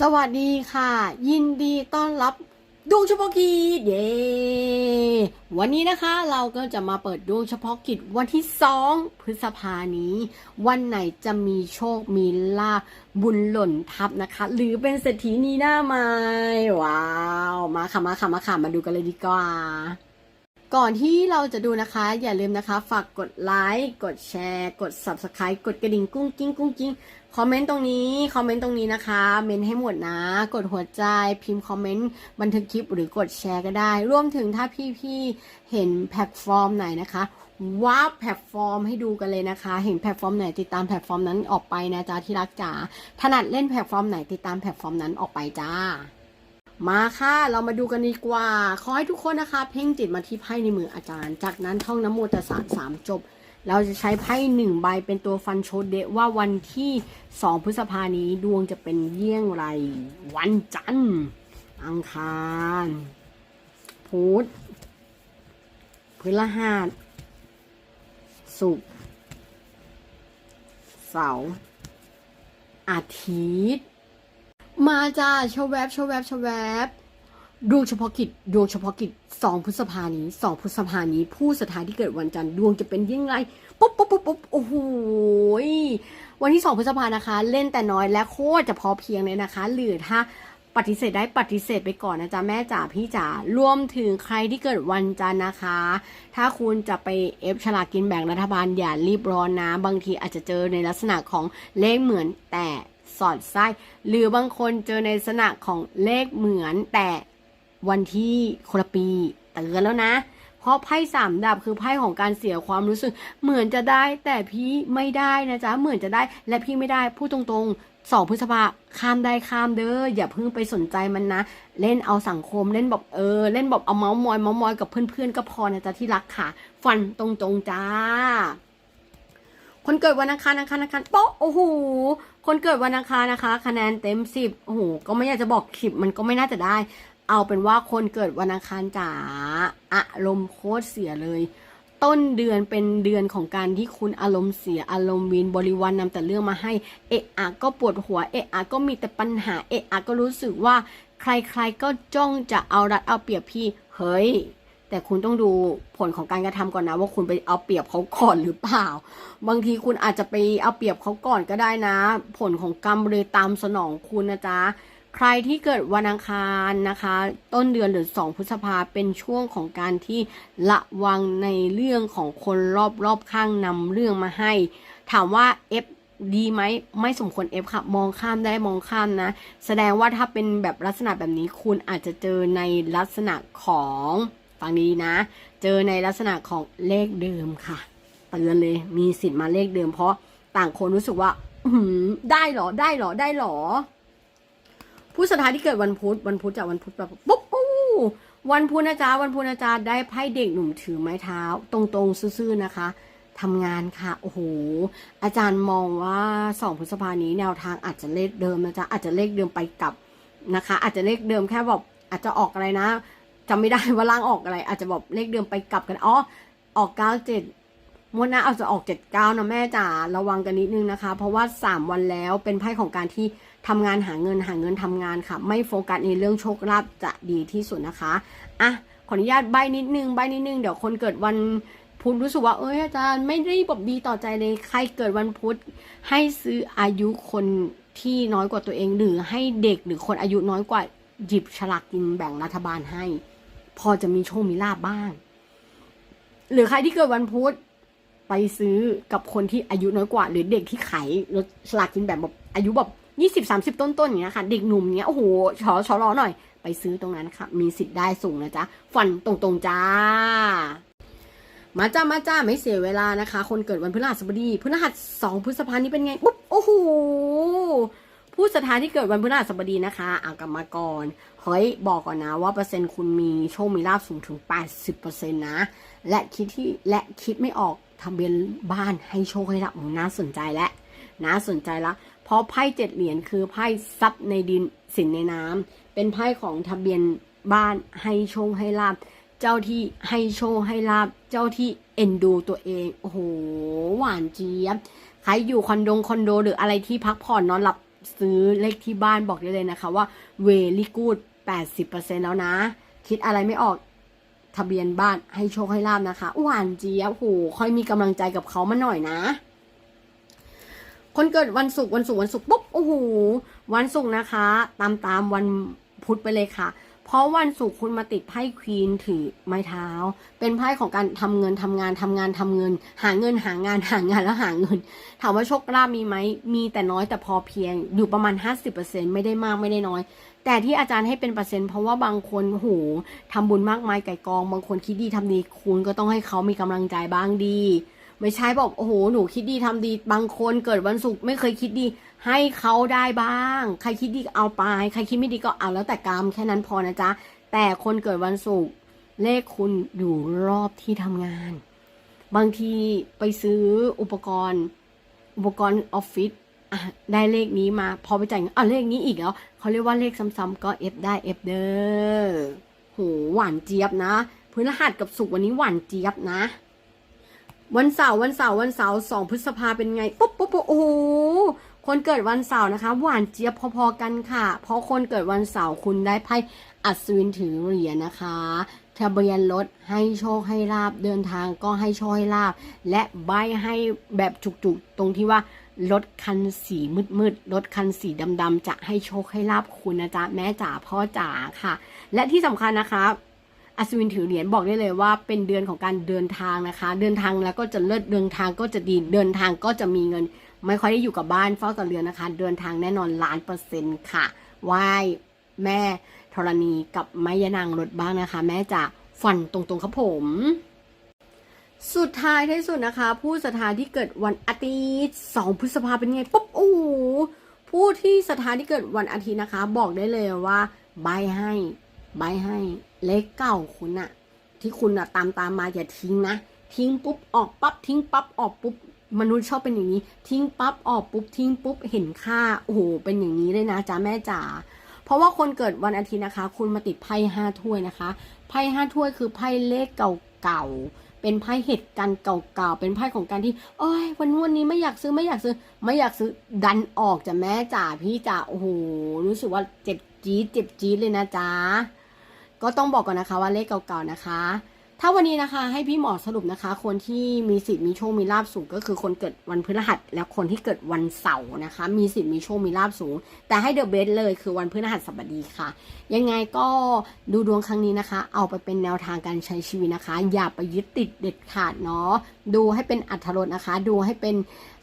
สวัสดีค่ะ ยินดีต้อนรับดวงเฉพาะกิจเย้วันนี้นะคะเราก็จะมาเปิดดวงเฉพาะกิจวันที่ 2 พฤษภานี้ วันไหนจะมีโชคมีลาภบุญหล่นทับนะคะ หรือเป็นเศรษฐีนีหน้าไม้ว้าว มาค่ะมาค่ะมาค่ะมาดูกันเลยดีกว่าก่อนที่เราจะดูนะคะ อย่าลืมนะคะ ฝากกดไลค์ กดแชร์ กด subscribe กดกระดิ่งกุ้งกิ้งกุ้งกิ้ง คอมเมนต์ตรงนี้คอมเมนต์ตรงนี้นะคะ เมนให้หมดนะ กดหัวใจพิมพ์คอมเมนต์บันทึกคลิปหรือกดแชร์ก็ได้ รวมถึงถ้าพี่ๆเห็นแพลตฟอร์มไหนนะคะว้าแพลตฟอร์มให้ดูกันเลยนะคะ เห็นแพลตฟอร์มไหนติดตามแพลตฟอร์มนั้นออกไปนะจ๊ะที่รักจ๋าถนัดเล่นแพลตฟอร์มไหนติดตามแพลตฟอร์มนั้นออกไปจ้ามาค่ะเรามาดูกันดีกว่า ขอให้ทุกคนนะคะ เพ่งจิตมาที่ไพ่ในมืออาจารย์ จากนั้นท่องน้ำโมตสสะสามจบ เราจะใช้ไพ่หนึ่งใบเป็นตัวฟันโชดเดะว่าวันที่2พฤษภานี้ดวงจะเป็นเยี่ยงไร วันจันทร์อังคารพุธพฤหัสศุกร์เสาร์อาทิตย์ มาจ้าชวแวบชวแวบชวแวบ ดวงเฉพาะกิจดวงเฉพาะกิจสองพฤษภานี้สองพฤษภานี้ ผู้สถานที่เกิดวันจันทร์ดวงจะเป็นยังไงปุ๊บปุ๊บปุ๊บปุ๊บโอ้โหวันที่สองพฤษภานะคะ เล่นแต่น้อยและโคตรจะพอเพียงเลยนะคะ หรือถ้าปฏิเสธได้ปฏิเสธไปก่อนนะจ๊ะแม่จ๋าพี่จ๋ารวมถึงใครที่เกิดวันจันทร์นะคะ ถ้าคุณจะไปเอฟฉลากกินแบ่งรัฐบาลอย่ารีบร้อนนะ บางทีอาจจะเจอในลักษณะของเลขเหมือนแต่สอดไส้หรือบางคนเจอในลักษณะของเลขเหมือนแต่ วันที่คนละปีเตือนแล้วนะ เพราะไพ่สามดาบคือไพ่ของการเสียความรู้สึก เหมือนจะได้แต่พี่ไม่ได้นะจ๊ะเหมือนจะได้และพี่ไม่ได้พูดตรงๆสองพฤษภาข้ามได้ข้ามเด้ออย่าเพิ่งไปสนใจมันนะ เล่นเอาสังคมเล่นแบบเออ เล่นแบบเอาเมาส์มอยเมาส์มอยกับเพื่อนๆก็พอนะจ๊ะที่รักค่ะ ฟันตรงๆจ้าคนเกิดวันอังคารอังคารอังคารโป๊ะโอ้โหคนเกิดวันอังคารนะคะ คะแนนเต็มสิบโอ้โหก็ไม่อยากจะบอกสิบมันก็ไม่น่าจะได้ เอาเป็นว่าคนเกิดวันอังคารจ๋าอารมณ์โคตรเสียเลย ต้นเดือนเป็นเดือนของการที่คุณอารมณ์เสียอารมณ์วินบริวารนนำแต่เรื่องมาให้ เอะอะก็ปวดหัวเอะอะก็มีแต่ปัญหาเอะอะก็รู้สึกว่าใครๆก็จ้องจะเอารัดเอาเปรียบพี่เฮ้ยแต่คุณต้องดูผลของการกระทำก่อนนะ ว่าคุณไปเอาเปรียบเขาก่อนหรือเปล่า บางทีคุณอาจจะไปเอาเปรียบเขาก่อนก็ได้นะ ผลของกรรมเลยตามสนองคุณนะจ๊ะ ใครที่เกิดวันอังคารนะคะ ต้นเดือนหรือ 2 พฤษภาเป็นช่วงของการที่ระวังในเรื่องของคนรอบๆข้างนำเรื่องมาให้ ถามว่าเอฟดีไหมไม่สมควรเอฟค่ะ มองข้ามได้มองข้ามนะ แสดงว่าถ้าเป็นแบบลักษณะแบบนี้คุณอาจจะเจอในลักษณะของฟังดีนะ เจอในลักษณะของเลขเดิมค่ะเตือนเลยมีสิทธิ์มาเลขเดิม เพราะต่างคนรู้สึกว่าได้เหรอได้เหรอได้เหรอ ผู้สุดท้ายที่เกิดวันพุธวันพุธจากวันพุธแบบปุ๊บอู้วันพุธนะจ๊ะวันพุธนะจ๊ะได้ไพ่เด็กหนุ่มถือไม้เท้า ตรงๆซื่อๆนะคะทำงานค่ะ โอ้โห อาจารย์มองว่าสองพฤษภานี้แนวทางอาจจะเลขเดิมนะจ๊ะอาจจะเลขเดิมไปกลับนะคะ อาจจะเลขเดิมแค่แบบอาจจะออกอะไรนะจำไม่ได้ว่าล่างออกอะไร อาจจะบอกเลขเดิมไปกลับกันอ๋อออกเก้าเจ็ดมวดหน้าเอาจะออกเจ็ดเก้านะแม่จ๋าระวังกันนิดนึงนะคะ เพราะว่าสามวันแล้วเป็นไพ่ของการที่ ทำงานหาเงินหาเงินทำงานค่ะ ไม่โฟกัสในเรื่องโชคลาภจะดีที่สุดนะคะอะขออนุญาตใบนิดนึงใบนิดนึงเดี๋ยวคนเกิดวันพุธรู้สึกว่าเอ้ยอาจารย์ไม่ได้แบบดีต่อใจเลยใครเกิดวันพุธให้ซื้ออายุคนที่น้อยกว่าตัวเองหรือให้เด็กหรือคนอายุน้อยกว่าหยิบฉลากกินแบ่งรัฐบาลให้ พอจะมีโชคมีลาบบ้าง หรือใครที่เกิดวันพุธไปซื้อกับคนที่อายุน้อยกว่า หรือเด็กที่ขายรถสลากกินแบบแบบอายุแบบ ยี่สิบสามสิบต้นๆอย่างเงี้ยค่ะ เด็กหนุ่มเงี้ยโอ้โหชอชอรอหน่อย ไปซื้อตรงนั้นค่ะ มีสิทธิ์ได้สูงนะจ๊ะฟันตรงๆจ้า มาจ้ามาจ้าไม่เสียเวลานะคะ คนเกิดวันพฤหัสบดีพฤหัสสองพฤษภานี้เป็นไงปุ๊บโอ้โหผู้สถานที่เกิดวันพฤหัสบดีนะคะอากลับมาก่อนเฮ้ยบอกก่อนนะว่าเปอร์เซ็นต์คุณมีโชคมีลาภสูงถึง 80%นะ และคิดที่และคิดไม่ออกทะเบียนบ้านให้โชคให้ลาภอืมน่าสนใจและน่าสนใจละ เพราะไพ่เจ็ดเหรียญคือไพ่ทรัพย์ในดินสินในน้ำเป็นไพ่ของทะเบียนบ้านให้โชคให้ลาภเจ้าที่ให้โชคให้ลาภเจ้าที่เอ็นดูตัวเอง โอ้โห หวานเจี๊ยบ ใครอยู่คอนโดคอนโด หรืออะไรที่พักผ่อนนอนหลับซื้อเลขที่บ้านบอกได้เลยนะคะว่าเวลี่กูด80%แล้วนะ คิดอะไรไม่ออกทะเบียนบ้านให้โชคให้ลาบนะคะหวานเจี๊ยบโหค่อยมีกำลังใจกับเขามาหน่อยนะ คนเกิดวันศุกร์วันศุกร์วันศุกร์ปุ๊บโอ้โหวันศุกร์นะคะ ตามตามวันพุธไปเลยค่ะ เพราะวันศุกร์คุณมาติดไพ่ควีนถือไม้เท้า เป็นไพ่ของการทำเงินทำงานทำงานทำเงิน หาเงินหางานหางานแล้วหาเงิน ถามว่าโชคลาภมีไหมมีแต่น้อยแต่พอเพียงอยู่ประมาณ 50%ไม่ได้มากไม่ได้น้อยแต่ที่อาจารย์ให้เป็นเปอร์เซ็นต์เพราะว่าบางคนโอ้โหทำบุญมากมายไก่กอง บางคนคิดดีทำดีคุณก็ต้องให้เขามีกำลังใจบ้างดี ไม่ใช่บอกโอ้โหหนูคิดดีทำดีบางคนเกิดวันศุกร์ไม่เคยคิดดี ให้เขาได้บ้าง ใครคิดดีเอาไป ใครคิดไม่ดีก็เอาแล้วแต่กรรมแค่นั้นพอนะจ๊ะแต่คนเกิดวันศุกร์เลขคุณอยู่รอบที่ทำงาน บางทีไปซื้ออุปกรณ์ อุปกรณ์ออฟฟิศได้เลขนี้มาพอไปจ่ายเงินอะเลขนี้อีกแล้วเขาเรียกว่าเลขซ้ำๆก็เอฟได้เอฟเด้อโหหวานเจี๊ยบนะพฤหัสกับศุกร์วันนี้หวานเจี๊ยบนะ วันเสาร์วันเสาร์วันเสาร์สองพฤษภาเป็นไงปุ๊บปุ๊บปุ๊บโอ้โหคนเกิดวันเสาร์นะคะ หวานเจี๊ยบพอๆกันค่ะ เพราะคนเกิดวันเสาร์คุณได้ไพ่อัศวินถือเหรียญนะคะทะเบียนรถให้โชคให้ลาบเดินทางก็ให้โชคให้ลาบ และใบให้แบบจุกๆ ตรงที่ว่ารถคันสีมืดๆรถคันสีดำๆจะให้โชคให้ลาบคุณนะจ๊ะแม่จ๋าพ่อจ๋าค่ะ และที่สำคัญนะคะ อัศวินถือเหรียญบอกได้เลยว่าเป็นเดือนของการเดินทางนะคะ เดินทางแล้วก็จะเลิศเดินทางก็จะดีเดินทางก็จะมีเงิน ไม่ค่อยได้อยู่กับบ้านเฝ้าแต่เรือนนะคะ เดินทางแน่นอนล้านเปอร์เซ็นต์ค่ะไหว้แม่ธรณีกับไม้ยานางรถบ้างนะคะ แม่จะฟันตรงๆครับผม สุดท้ายที่สุดนะคะ ผู้ศรัทธาที่เกิดวันอาทิตย์สองพฤษภาเป็นไงปุ๊บโอ้ผู้ที่ศรัทธาที่เกิดวันอาทิตย์นะคะ บอกได้เลยว่าใบให้ใบให้ เลขเก่าคุณอะที่คุณอะตามตามมาอย่าทิ้งนะ ทิ้งปุ๊บออกปั๊บทิ้งปั๊บออกปุ๊บมนุษย์ชอบเป็นอย่างนี้ ทิ้งปั๊บออกปุ๊บทิ้งปุ๊บเห็นค่าโอ้โหเป็นอย่างนี้เลยนะจ๊ะแม่จ๋าเพราะว่าคนเกิดวันอาทิตย์นะคะ คุณมาติดไพ่ห้าถ้วยนะคะไพ่ห้าถ้วยคือไพ่เลขเก่าๆเป็นไพ่เหตุการณ์เก่าๆเป็นไพ่ของการที่โอ้ยวันวันนี้ไม่อยากซื้อไม่อยากซื้อ ไม่อยากซื้อดันออกจ้ะแม่จ๋าพี่จ๋าโอ้โหรู้สึกว่าเจ็บจี๊ดเจ็บจี๊ดเลยนะจ๊ะ ก็ต้องบอกก่อนนะคะว่าเลขเก่าๆนะคะ ถ้าวันนี้นะคะให้พี่หมอสรุปนะคะ คนที่มีสิทธิ์มีโชคมีลาบสูง ก็คือคนเกิดวันพฤหัสและคนที่เกิดวันเสาร์นะคะ มีสิทธิ์มีโชคมีลาบสูง แต่ให้เดอะเบสเลยคือวันพฤหัสบดีค่ะ ยังไงก็ดูดวงครั้งนี้นะคะ เอาไปเป็นแนวทางการใช้ชีวิตนะคะ อย่าไปยึดติดเด็ดขาดเนาะดูให้เป็นอัธรสนะคะ ดูให้เป็น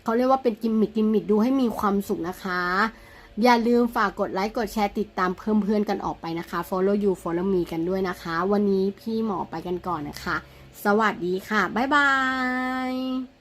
เขาเรียกว่าเป็นกิมมิคกิมมิคดูให้มีความสุขนะคะ อย่าลืมฝากกดไลค์กดแชร์ติดตามเพิ่มเพื่อนกันออกไปนะคะ follow you follow me กันด้วยนะคะ วันนี้พี่หมอไปกันก่อนนะคะ สวัสดีค่ะ บ๊ายบาย